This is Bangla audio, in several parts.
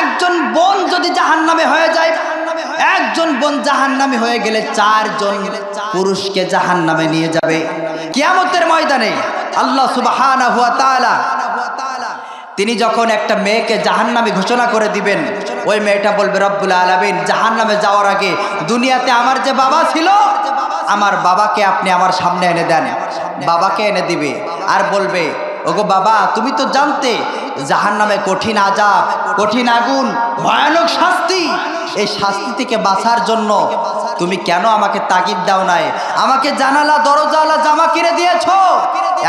একজন বোন যদি জাহান নামে হয়ে যায়, একজন বোন জাহান নামে হয়ে গেলে চারজন পুরুষকে জাহান নামে নিয়ে যাবে। কিয়ামতের ময়দানে আল্লাহ তাআলা তিনি যখন একটা মেয়েকে জাহান্নামে ঘোষণা করে দিবেন, ওই মেয়েটা বলবে, রব্বুল আলমিন, জাহান্নামে যাওয়ার আগে দুনিয়াতে আমার যে বাবা ছিল, আমার বাবাকে আপনি আমার সামনে এনে দেন। বাবাকে এনে দিবে আর বলবে, ওগো বাবা, তুমি তো জানতে জাহান্নামে কঠিন আজাব কঠিন আগুন, ভয়ানক শাস্তি। এই শাস্তি থেকে বাঁচার জন্য তুমি কেন আমাকে তাগিদ দাও নাই? আমাকে জানালা দরজালা জামা কিনে দিয়েছ?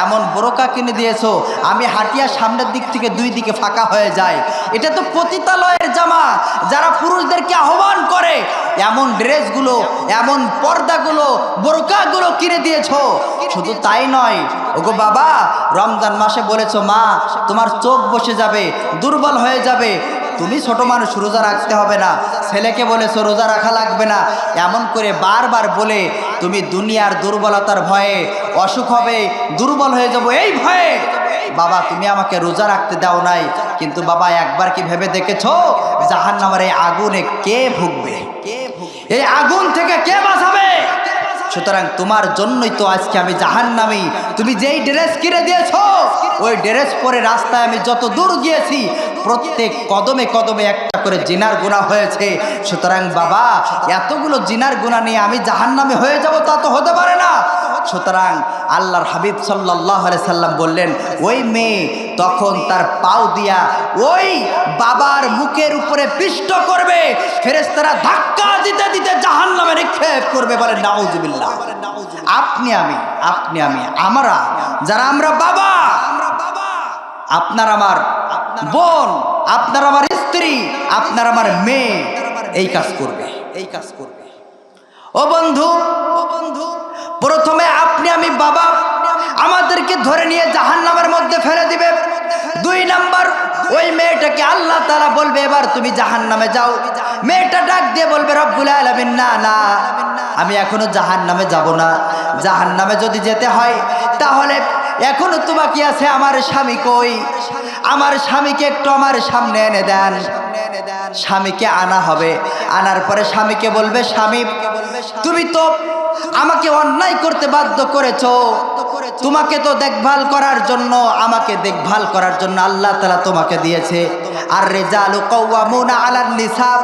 এমন বোরকা কিনে দিয়েছ, আমি হাটিয়ার সামনের দিক থেকে দুই দিকে ফাঁকা হয়ে যায় এটা তো পতিতালয়ের জামা, যারা পুরুষদেরকে আহ্বান করে, এমন ড্রেসগুলো, এমন পর্দাগুলো, বোরকাগুলো কিনে দিয়েছ। শুধু তাই নয়, ওগো বাবা, রমজান মাসে বলেছ, মা, তোমার চোখ বসে যাবে, দুর্বল হয়ে যাবে তুমি ছোট মানুষ, রোজা রাখতে হবে না। ছেলেকে বলেছ রোজা রাখা লাগবে না। এমন করে বারবার বলে, তুমি দুনিয়ার দুর্বলতার ভয়ে অসুখ হবে, দুর্বল হয়ে যাব, এই ভয়ে। বাবা, তুমি আমাকে রোজা রাখতে দাও নাই, কিন্তু বাবা, একবার কি ভেবে দেখেছ? জাহান নামের এই আগুনে কে ভুগবে? কে এই আগুন থেকে কে বাঁচাবে? সুতরাং তোমার জন্যই তো আজকে আমি জাহান নামি তুমি যেই ড্রেস কিনে দিয়েছ, ওই ড্রেস পরে রাস্তায় আমি যত দূর গিয়েছি প্রত্যেক কদমে কদমে একটা করে জিনার গুণা হয়েছে। সুতরাং বাবা, এতগুলো জিনার গুণা নিয়ে আমি জাহান নামে হয়ে যাব তা তো হতে পারে না। সুতরাং আল্লাহর হাবিব সাল্লাহ সাল্লাম বললেন, ওই মেয়ে তখন তার পাও দিয়া ওই বাবার মুখের উপরে পিষ্ট করবে। ফেরেস্তারা ধাক্কা দিতে দিতে জাহান নামে নিক্ষেপ করবে বলে নাউজুবিল্লাহ। আপনি আমি আপনি আমি, আমরা, যারা আমরা বাবা আপনার আমার বোন, আপনার আমার স্ত্রী, আপনার আমার মেয়ে এই কাজ করবে। এই কাজ করবে। ও বন্ধু ও বন্ধু, প্রথমে আপনি আমি বাবা আমাদেরকে ধরে নিয়ে জাহান নামের মধ্যে ফেলে দিবে। দুই নাম্বার, ওই মেয়েটাকে আল্লাহ তালা বলবে, এবার তুমি জাহান নামে যাও। মেয়েটা ডাক দিয়ে বলবে, রব্বুল আলমিন, না না, আমি এখনও জাহান নামে যাব না। জাহান নামে যদি যেতে হয়, তাহলে এখনও তোমাকে আছে, আমার স্বামী কই? আমার স্বামীকে একটু আমার সামনে এনে দেন। স্বামীকে আনা হবে। আনার পরে স্বামীকে বলবে, স্বামী, তুমি তো আমাকে অন্যায় করতে বাধ্য করেছ। তোমাকে তো দেখভাল করার জন্য, আমাকে দেখভাল করার জন্য আল্লাহ তালা তোমাকে দিয়েছে। আর রে রেজালু কৌয়ামুনা আলার নিসাব,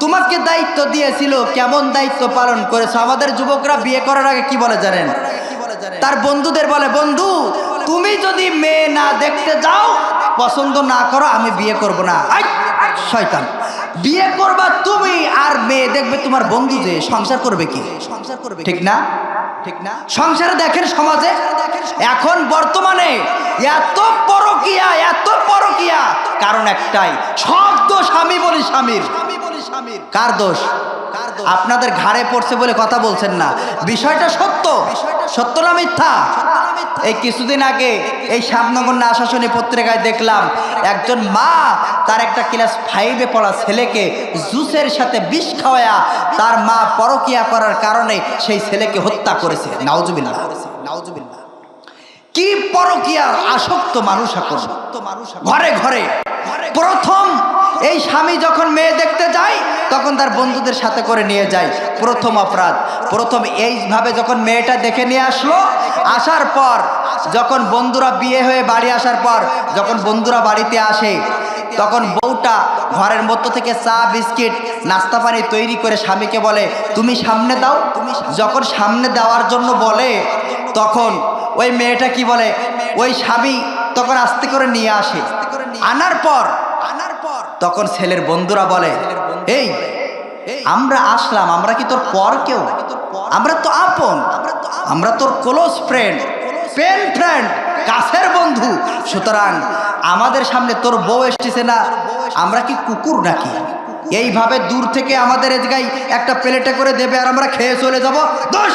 তোমাকে দায়িত্ব দিয়েছিল, কেমন দায়িত্ব পালন করেছ? আমাদের যুবকরা বিয়ে করার আগে কি বলে জানেন? তার বন্ধুদের বলে, বন্ধু, তুমি যদি মেয়ে না দেখতে যাও, পছন্দ না করো, আমি বিয়ে করব না। শয়তান। বিয়ে করবা তুমি আর মেয়ে দেখবে তোমার বন্ধু যে সংসার করবে কি? সংসার করবে ঠিক না ঠিক না? সংসারে দেখেন সমাজে। এখন বর্তমানে এত পরকিয়া এত পরকিয়া। কারণ একটাই, সব দোষ আমি বলি স্বামীর। কার দোষ? আপনাদের ঘাড়ে পড়ছে বলে কথা বলছেন না। বিষয়টা সত্য। সত্য। না মিথ্যা? এই কিছুদিন আগে এই শ্যামনগর না আশাসনী পত্রিকায় দেখলাম একজন মা তার একটা ক্লাস ফাইভে পড়া ছেলেকে জুসের সাথে বিষ খাওয়া তার মা পরকিয়া করার কারণে সেই ছেলেকে হত্যা করেছে। নাউজুবিল্লাহ। নাউজুবিল্লাহ। কি পরকিয়ার আসক্ত মানুষ এখন? ঘরে ঘরে। প্রথম এই স্বামী যখন মেয়ে দেখতে যায় তখন তার বন্ধুদের সাথে করে নিয়ে যায়। প্রথম অপরাধ। প্রথম এইভাবে যখন মেয়েটা দেখে নিয়ে আসলো আসার পর যখন বন্ধুরা বিয়ে হয়ে বাড়ি আসার পর যখন বন্ধুরা বাড়িতে আসে তখন বউটা ঘরের মধ্য থেকে চা বিস্কিট নাস্তা পানি তৈরি করে স্বামীকে বলে তুমি সামনে দাও। তুমি যখন সামনে দেওয়ার জন্য বলে তখন ওই মেয়েটা কি বলে? ওই স্বামী তখন আস্তে করে নিয়ে আসে। আনার পর আনার পর তখন ছেলের বন্ধুরা বলে, এই, আমরা আসলাম, আমরা কি তোর পর কেউ? আমরা তো আপন, আমরা তোর ক্লোজ ফ্রেন্ড পেন ফ্রেন্ড কাছের বন্ধু। সুতরাং আমাদের সামনে তোর বউ এসেছে না, আমরা কি কুকুর নাকি? এইভাবে দূর থেকে আমাদের এ জায়গায় একটা প্লেটে করে দেবে আর আমরা খেয়ে চলে যাব। দোষ!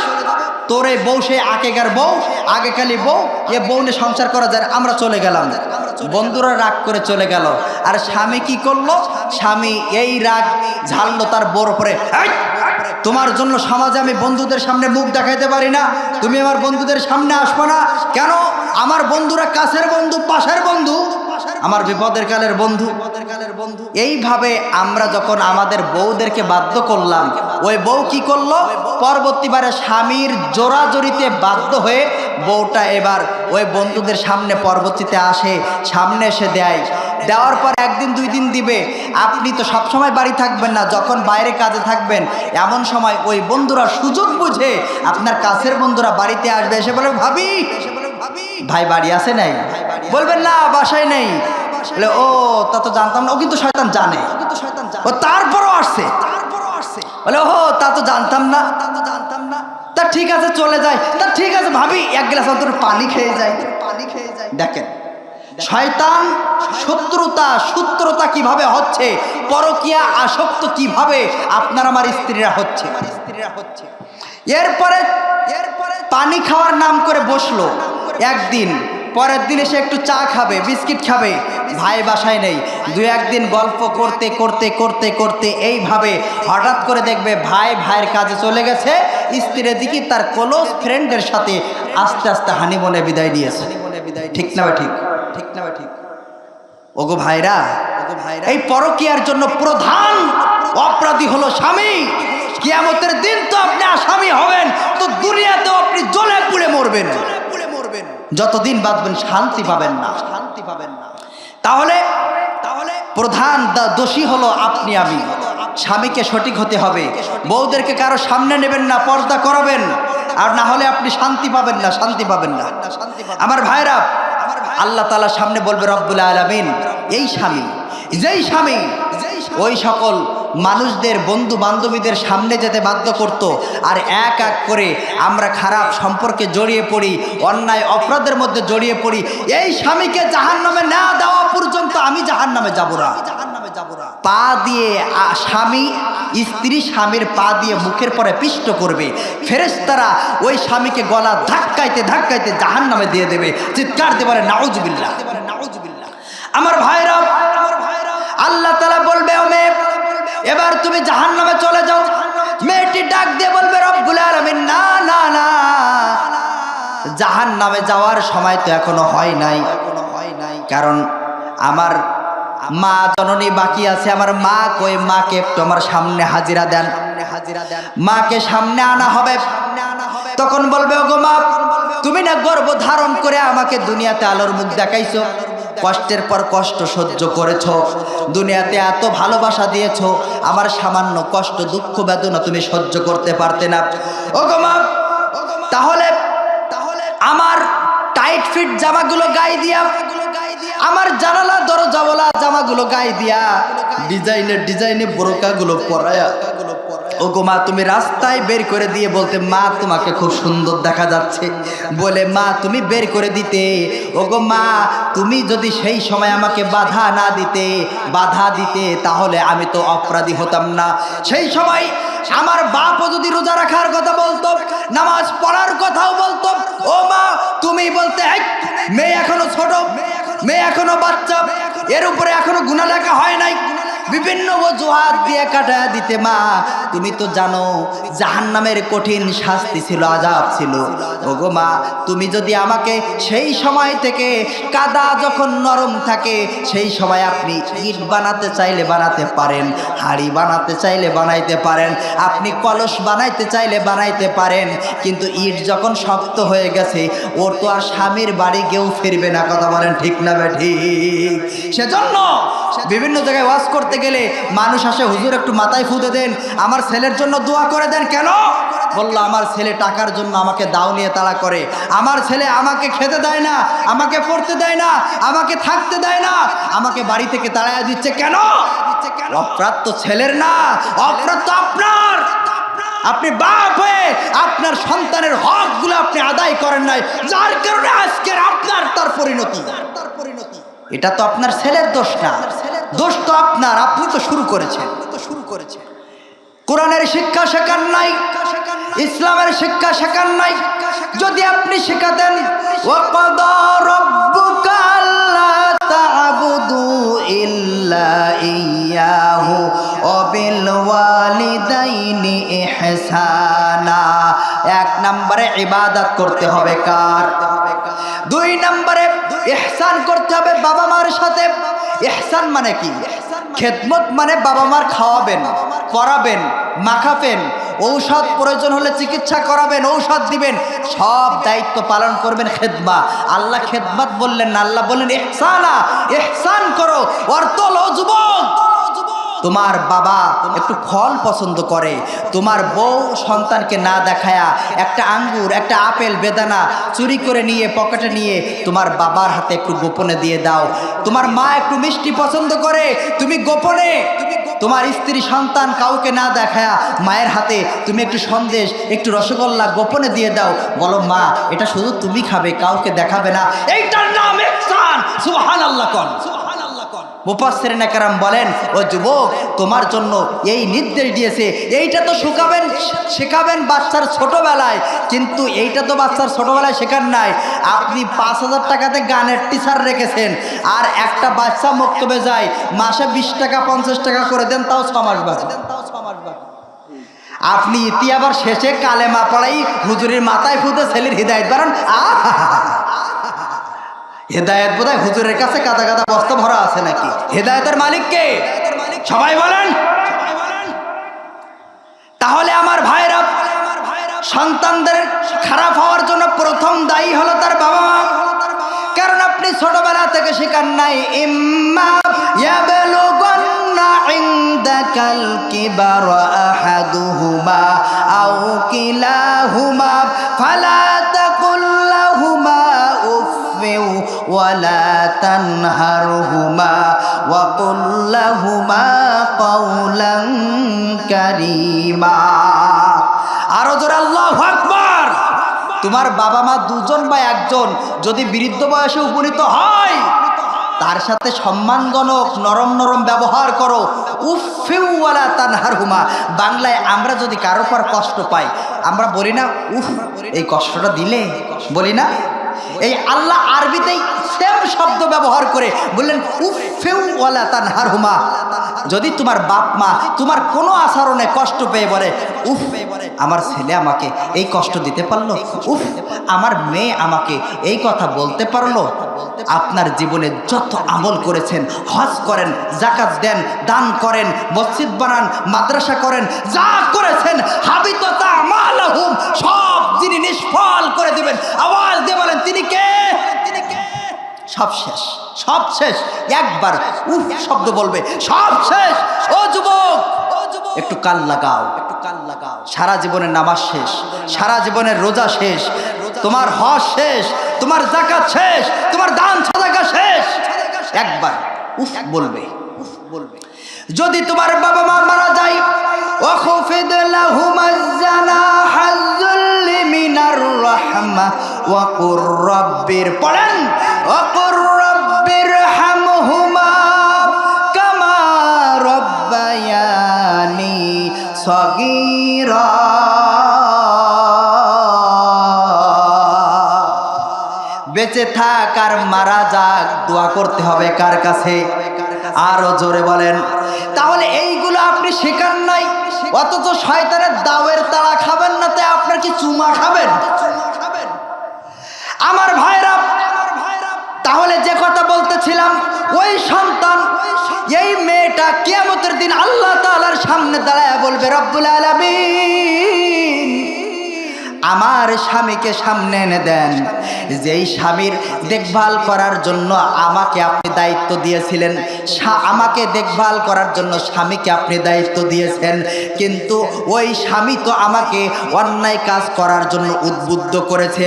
তোর এই বউ সে আগেকার বউ আগেকালি বউ এ বউ নিয়ে সংসার করা যায় আমরা চলে গেলাম। বন্ধুরা রাগ করে চলে গেল। আর স্বামী কি করল? স্বামী এই রাগ ঝাললো তার বউর "এই, তোমার জন্য সমাজে আমি বন্ধুদের সামনে মুখ দেখাইতে পারি না। তুমি আমার বন্ধুদের সামনে আসব না। কেন? আমার বন্ধুরা কাছের বন্ধু পাশের বন্ধু। আমার বিপদের কালের বন্ধু। এইভাবে আমরা যখন আমাদের বউদেরকে বাধ্য করলাম ওই বউ কি করল? পরবর্তীবারে স্বামীর জোরাজোরিতে বাধ্য হয়ে বউটা এবার ওই বন্ধুদের সামনে পরবর্তীতে আসে সামনে এসে দেয়। দেওয়ার পর একদিন দুই দিন দিবে। আপনি তো সবসময় বাড়ি থাকবেন না যখন বাইরে কাজে থাকবেন এমন সময় ওই বন্ধুরা সুযোগ বুঝে আপনার কাছের বন্ধুরা বাড়িতে আসবে এসে বলে ভাবি ভাই বাড়ি আছে নাই? বলবেন না বাসায় নেই। বলে, ও তা তো জানতাম না। ও কিন্তু শয়তান জানে। ও তারপরও আসছে। বলে ও তা তো জানতাম না। জানতাম না। তা ঠিক আছে চলে যায় তা ঠিক আছে ভাবি এক গ্লাস অন্তর পানি খেয়ে যায় পানি খেয়ে যায় দেখেন শয়তান শত্রুতা সূত্রতা কীভাবে হচ্ছে পরকিয়া আসক্ত কীভাবে আপনার আমার স্ত্রীরা হচ্ছে। স্ত্রীরা হচ্ছে। এরপরে এরপরে পানি খাওয়ার নাম করে বসল। একদিন পরের দিন এসে একটু চা খাবে, বিস্কিট খাবে, ভাই বাসায় নেই। দু একদিন গল্প করতে করতে করতে করতে এইভাবে হঠাৎ করে দেখবে ভাই ভাইয়ের কাজে চলে গেছে, স্ত্রীর দিকে তার ক্লোজ ফ্রেন্ডের সাথে আস্তে আস্তে হানিমনে বিদায় নিয়েছে। ঠিক না ঠিক? ঠিক না ঠিক? ওগো ভাইরা ওগো ভাইরা, এই পরকিয়ার জন্য প্রধান অপরাধী হলো স্বামী। কিয়ামতের দিন তো আপনি আসামি হবেন, তো দুনিয়াতেও আপনি জ্বলে পুড়ে মরবেন। যতদিন বাঁচবেন, শান্তি পাবেন না। শান্তি পাবেন না। তাহলে তাহলে প্রধান দোষী হলো আপনি, আমি। স্বামীকে সঠিক হতে হবে। বউদেরকে কারও সামনে নেবেন না, পর্দা করাবেন। আর না হলে আপনি শান্তি পাবেন না, শান্তি পাবেন না। আমার ভাইরা, আল্লাহ তালার সামনে বলবে, রব্বুল আলমিন। এই স্বামী, যেই স্বামী, ওই সকল মানুষদের বন্ধু বান্ধবীদের সামনে যেতে বাধ্য করত। আর এক এক করে আমরা খারাপ সম্পর্কে জড়িয়ে পড়ি, অন্যায়, অপরাধের মধ্যে জড়িয়ে পড়ি। এই স্বামীকে জাহান নামে না দেওয়া পর্যন্ত আমি জাহান নামে যাব না। পা দিয়ে স্বামী, স্ত্রী স্বামীর পা দিয়ে মুখের পরে পিষ্ট করবে। ফেরেশতারা ওই স্বামীকে গলা ধাক্কাইতে ধাক্কাইতে জাহান নামে দিয়ে দেবে। চিৎকার দেবারে নাউজুবিল্লাহ আমার ভাইরা আমার ভাইরা, আল্লাহ তালা বলবে ও এবার তুমি জাহান নামে চলে যাও। মেয়েটি ডাক দিয়ে বলবে, রব্বুল আলামিন, না না না। জাহান নামে যাওয়ার সময় তো এখনও হয় নাই। হয় নাই কারণ আমার মা জননী বাকি আছে। আমার মা কই, মাকে একটু আমার সামনে হাজিরা দেন হাজিরা দেন। মাকে সামনে আনা হবে। তখন বলবে, ওগো মা, তুমি না গর্ব ধারণ করে আমাকে দুনিয়াতে আলোর মুখ দেখাইছো। কষ্টের পর কষ্ট সহ্য করেছ। দুনিয়াতে এত ভালোবাসা দিয়েছ, আমার সামান্য কষ্ট, দুঃখ, বেদনা তুমি সহ্য করতে পারতে না। ওগো মা, তাহলে তাহলে আমার টাইট ফিট জামাগুলো গায়ে দিয়া, আমার জানালা দরজাওয়ালা জামাগুলো গায়ে দিয়া, ডিজাইনের ডিজাইনে বোরকাগুলো পরায়া ও গো মা, তুমি রাস্তায় বের করে দিয়ে বলতে, মা, তোমাকে খুব সুন্দর দেখা যাচ্ছে। বলে, মা, তুমি বের করে দিতে। ও গো মা, তুমি যদি সেই সময় আমাকে বাধা না দিতে, বাধা দিতে, তাহলে আমি তো অপরাধী হতাম না। সেই সময় আমার বাপও যদি রোজা রাখার কথা বলতো, নামাজ পড়ার কথাও বলতো, ও মা, তুমি বলতে মেয়ে এখনও ছোট, মেয়ে এখনও বাচ্চা, এর উপরে এখনও গুণা লেখা হয় নাই। বিভিন্ন অজুহাত দিয়ে কাটা দিতে, মা। তুমি তো জানো, জাহান্নামের কঠিন শাস্তি ছিল আজাব ছিল। ওগো মা, তুমি যদি আমাকে সেই সময় থেকে কাদা যখন নরম থাকে, সেই সময় আপনি ইট বানাতে চাইলে বানাতে পারেন, হাড়ি বানাতে চাইলে বানাইতে পারেন, আপনি কলস বানাইতে চাইলে বানাইতে পারেন, কিন্তু ইট যখন শক্ত হয়ে গেছে, ওর তো আর স্বামীর বাড়ি কেউ ফিরবে না, কথা বলেন ঠিক না বে ঠিক সেজন্য বিভিন্ন জায়গায় ওয়াজ করতে গেলে মানুষ আসে, হুজুর, একটু মাথায় ফুঁতে দেন। আমার ছেলের জন্য দোয়া করে দেন কেন? বলল, আমার ছেলে টাকার জন্য আমাকে দাও নিয়ে তাড়া করে। আমার ছেলে আমাকে খেতে দেয় না, আমাকে পড়তে দেয় না, আমাকে থাকতে দেয় না। আমাকে বাড়ি থেকে তাড়াইয়া দিচ্ছে কেন? অপরাধ তো ছেলের না, অপরাধ তো আপনার। আপনি বাপ হয়ে আপনার সন্তানের হকগুলো আপনি আদায় করেন নাই, যার কারণে আজকের আপনার তার পরিণতি। এটা তো আপনার ছেলের দোষ না। দোষ তো আপনার, আপনি তো শুরু করেছেন। শুরু করেছেন কোরআনের শিক্ষা শেখার নাই, ইসলামের শিক্ষা শেখার নাই। যদি আপনি শেখাতেন ইয়াহু এক নম্বরে ইবাদত করতে হবে কার? দুই নম্বরে ইহসান করতে হবে বাবা মার সাথে। এহসান মানে কি? খেদমত মানে বাবা মার খাওয়াবেন, পড়াবেন, মাখাবেন, ঔষধ প্রয়োজন হলে চিকিৎসা করাবেন, ঔষধ দিবেন, সব দায়িত্ব পালন করবেন খেদমা। আল্লাহ খেদমত বললেন না আল্লাহ বললেন এহসানা এহসান করো, অর্থ যুবক। তোমার বাবা একটু ফল পছন্দ করে। তোমার বউ সন্তানকে না দেখায়া একটা আঙ্গুর, একটা আপেল বেদানা চুরি করে নিয়ে, পকেটে নিয়ে তোমার বাবার হাতে একটু গোপনে দিয়ে দাও। তোমার মা একটু মিষ্টি পছন্দ করে, তুমি গোপনে। তোমার স্ত্রী সন্তান কাউকে না দেখায়া মায়ের হাতে তুমি একটু সন্দেশ, একটু রসগোল্লা গোপনে দিয়ে দাও। বলো, মা, এটা শুধু তুমি খাবে, কাউকে দেখাবে না। এইটার নাম কোন সুবহানাল্লাহ কোন। বলেন, ও যুবক, তোমার জন্য এই নির্দেশ দিয়েছে। এইটা তো শুকাবেন, শেখাবেন বাচ্চার ছোটবেলায়। কিন্তু এইটা তো বাচ্চার ছোটবেলায় শেখার নাই। আপনি পাঁচ হাজার টাকাতে গানের টিচার রেখেছেন। আর একটা বাচ্চা মক্তবে যায়, মাসে বিশ টাকা, পঞ্চাশ টাকা করে দেন, তাও ছ মাস বাজে দেন তাও ছ বাদে আপনি ইতি আবার শেষে কালেমা পড়াই হুজুরের মাথায় ফুটে ছেলের হৃদায়ত বাড়ান। আহা হেদায়ত বোধ হুজুরের কাছে কাদা কাদা বস্তা ভরা আছে নাকি? হেদায়তের মালিক কে? সবাই বলেন। তাহলে আমার ভাইরা, সন্তানদের খারাপ হওয়ার জন্য প্রথম দায়ী হলো তার বাবা মা। কারণ আপনি ছোটবেলা থেকে শেখার নাই। ইম্মা কিলাহুমা ফালা ولا تنهرهما وقل لهما قولا كريما আরো জোরে আল্লাহ আকবার তোমার বাবা মা দুজন বা একজন যদি বৃদ্ধ বয়সে উপনীত হয় তার সাথে সম্মানজনক নরম নরম ব্যবহার করো উফেওয়ালা তানহার হুমা বাংলায় আমরা যদি কারোর পর কষ্ট পাই আমরা বলি না উফ এই কষ্টটা দিলে বলি না এই আল্লাহ আরবিতেই সেম শব্দ ব্যবহার করে বললেন উফেওয়ালা তানহার হুমা যদি তোমার বাপ মা তোমার কোনো আচরণে কষ্ট পেয়ে বলে, উফ, আমার ছেলে আমাকে এই কষ্ট দিতে পারল, উফ, আমার মেয়ে আমাকে এই কথা বলতে পারল, আপনার জীবনে যত আমল করেছেন, হজ করেন জাকাত দেন, দান করেন, মসজিদ বানান, মাদ্রাসা করেন, যা করেছেন, হাবিততা সব যিনি নিষ্ফল করে দিবেন, আওয়াজ দিয়ে বলেন তিনি কে তিনি কে? সব শেষ সব শেষ। একবার উফ শব্দ বলবে, সব শেষ। ও যুবক, একটু কাল লাগাও, একটু কাল লাগাও। সারা জীবনের নামাজ শেষ, সারা জীবনের রোজা শেষ। তোমার হস শেষ, তোমার জাকাত শেষ, তোমার দান সাদাকা শেষ। একবার উফ বলবে উফ বলবে। যদি তোমার বাবা মা মারা যায় ওখফিদ লাহুমাজ জানা বেঁচে থাক আর মারা যাক, দোয়া করতে হবে কার কাছে? আরও জোরে বলেন। তাহলে এইগুলো আপনি শেখান নাই। অথচ শয়তানের দাওয়ের তাড়া খাবেন না তে আপনার কি চুমা খাবেন? আমার ভাইরা, তাহলে যে কথা বলতেছিলাম, ওই সন্তান, এই মেয়েটা কিয়ামতের দিন আল্লাহ তালার সামনে দাঁড়ায় বলবে, রব্বুল আলামিন। আমার স্বামীকে সামনে এনে দেন। যেই স্বামীর দেখভাল করার জন্য আমাকে আপনি দায়িত্ব দিয়েছিলেন আমাকে দেখভাল করার জন্য স্বামীকে আপনি দায়িত্ব দিয়েছেন। কিন্তু ওই স্বামী তো আমাকে অন্যায় কাজ করার জন্য উদ্বুদ্ধ করেছে।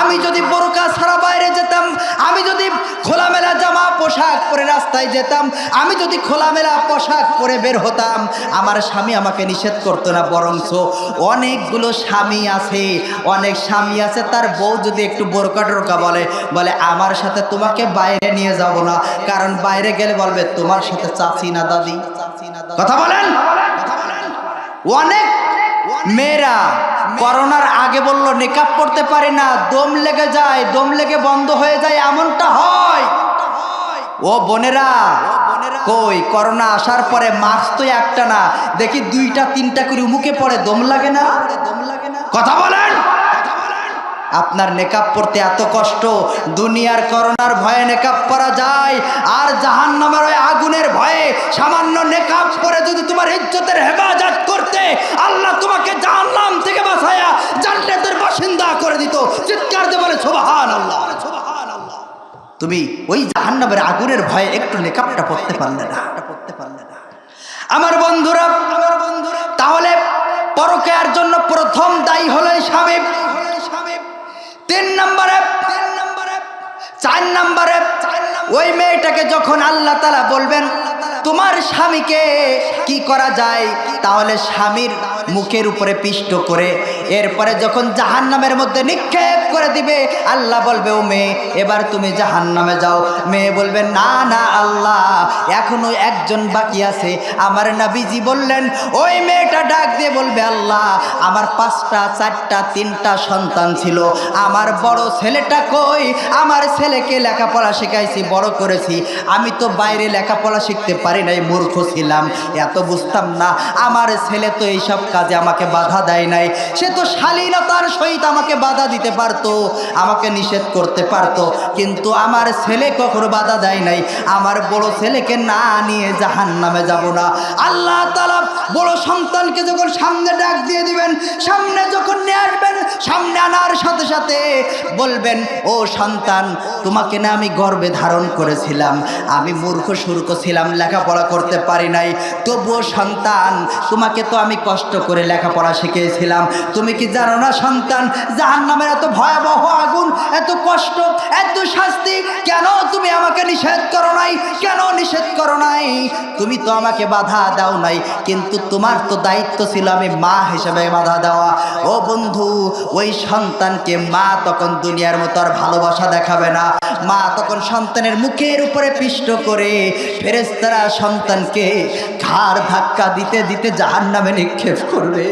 আমি যদি বড় কাজ ছাড়া বাইরে যেতাম, আমি যদি খোলামেলা জামা পোশাক পরে রাস্তায় যেতাম, আমি যদি খোলামেলা পোশাক পরে বের হতাম, আমার স্বামী আমাকে নিষেধ করতো না, বরঞ্চ অনেকগুলো স্বামী আছে, অনেক স্বামী আছে, তার বউ যদি একটু বোরকা টোরকা বলে বলে, আমার সাথে তোমাকে বাইরে নিয়ে যাব না, কারণ বাইরে গেলে বলবে, তোমার সাথে চাচি না দাদি। কথা বলেন? অনেক মেয়েরা করোনার আগে বলল নিকাপ পড়তে পারি না, দম লেগে যায়, দম লেগে বন্ধ হয়ে যায়, এমনটা হয়। ও বোনেরা, কই, করোনা আসার পরে মাস্ক তো একটা না, দেখি দুইটা, তিনটা করে মুখে পড়ে, দম লাগে না? কথা বলেন! আপনার নেকাব পড়তে এত কষ্ট, দুনিয়ার করোনার ভয়ে নেকাব পরা যায়, আর জাহান নামের ওই আগুনের ভয়ে সামান্য নেকাব পরে যদি তোমার ইজ্জতের হেফাজত করতে, আল্লাহ তোমাকে জাহান্নাম থেকে বাঁচায়া জান্নাতের বাসিন্দা করে দিত চিৎকার দিয়ে বলে সুবহান আল্লাহ তুমি ওই জাহান্নাবের আগুনের ভয়ে একটু নেকাবটা পড়তে পারলে না। পড়তে পারলে না আমার বন্ধুরা আমার বন্ধুরা তাহলে পরকেয়ার জন্য প্রথম দায়ী হলো এই স্বামী। তিন নম্বরে চার নম্বরে, ওই মেয়েটাকে যখন আল্লাহ তালা বলবেন, তোমার স্বামীকে কি করা যায়? তাহলে স্বামীর মুখের উপরে পিষ্ট করে, এরপরে যখন জাহান নামের মধ্যে নিক্ষেপ করে দিবে, আল্লাহ বলবে, ও মেয়ে, এবার তুমি জাহান নামে যাও। মেয়ে বলবে, না না, আল্লাহ, এখনও একজন বাকি আছে। আমার নাবিজি বললেন, ওই মেয়েটা ডাক দিয়ে বলবে, আল্লাহ, আমার পাঁচটা, চারটা, তিনটা সন্তান ছিল। আমার বড় ছেলেটা কই? আমার ছেলেকে লেখাপড়া শেখাইছি? বড় করেছি। আমি তো বাইরে লেখাপড়া শিখতে পারি নাই, মূর্খ ছিলাম। এত বুঝতাম না। আমার ছেলে তো এইসব কাজে আমাকে বাধা দেয় নাই। সে তো শালীনতার সহিত আমাকে বাধা দিতে পারতো, আমাকে নিষেধ করতে পারতো। কিন্তু আমার ছেলে কখনো বাধা দেয় নাই। আমার বড় ছেলেকে না নিয়ে জাহান নামে যাব না। আল্লাহ তালা বড় সন্তানকে যখন সামনে ডাক দিয়ে দিবেন, সামনে যখন নিয়ে আসবেন, সামনে আনার সাথে সাথে বলবেন, ও সন্তান তোমাকে না আমি গর্বে ধারণ করেছিলাম। আমি মূর্খ, সুর্খ ছিলাম, লেখাপড়া করতে পারি নাই। তবুও সন্তান, তোমাকে তো আমি কষ্ট করে লেখাপড়া শিখিয়েছিলাম। তুমি কি জানো না সন্তান জাহান নামের এত ভয়াবহ আগুন, এত কষ্ট, এত শাস্তি, কেন তুমি আমাকে নিষেধ করো নাই? কেন নিষেধ করো নাই? তুমি তো আমাকে বাধা দাও নাই, কিন্তু তোমার তো দায়িত্ব ছিল আমি মা হিসেবে বাধা দেওয়া। ও বন্ধু, ওই সন্তানকে মা তখন দুনিয়ার মতো আর ভালোবাসা দেখাবে না। মা তখন সন্তানের মুখের উপরে পিষ্ট করে ফেরেস্তারা সন্তানকে ঘাড় ধাক্কা দিতে দিতে জাহান নামে নিক্ষেপ করবে।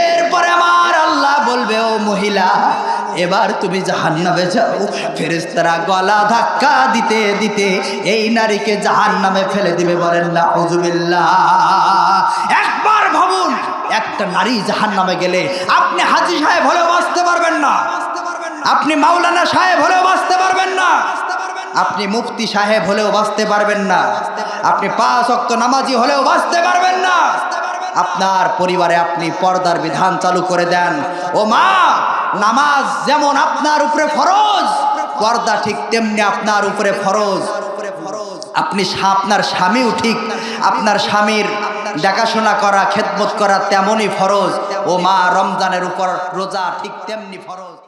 এরপরে আমার আল্লাহ বলবে, ও মহিলা, এবার তুমি জাহান নামে যাও। ফেরেস্তারা গলা ধাক্কা দিতে দিতে এই নারীকে জাহান নামে ফেলে দিবে, বলেন না হুজুবিল্লাহ একবার ভাবুন, একটা নারী জাহান নামে গেলে আপনি হাজি সাহেব হলেও বাঁচতে পারবেন না। আপনি মাওলানা সাহেব হলেও বাঁচতে পারবেন না। আপনি মুফতি সাহেব হলেও বাঁচতে পারবেন না। আপনি পাঁচ অক্ত নামাজি হলেও বাঁচতে পারবেন না। আপনার পরিবারে আপনি পর্দার বিধান চালু করে দেন। ও মা, নামাজ যেমন আপনার উপরে ফরজ, পর্দা ঠিক তেমনি আপনার উপরে ফরজ। আপনি আপনার স্বামীও ঠিক, আপনার স্বামীর দেখাশোনা করা, খেদমত করা তেমনই ফরজ। ও মা, রমজানের উপর রোজা ঠিক তেমনি ফরজ।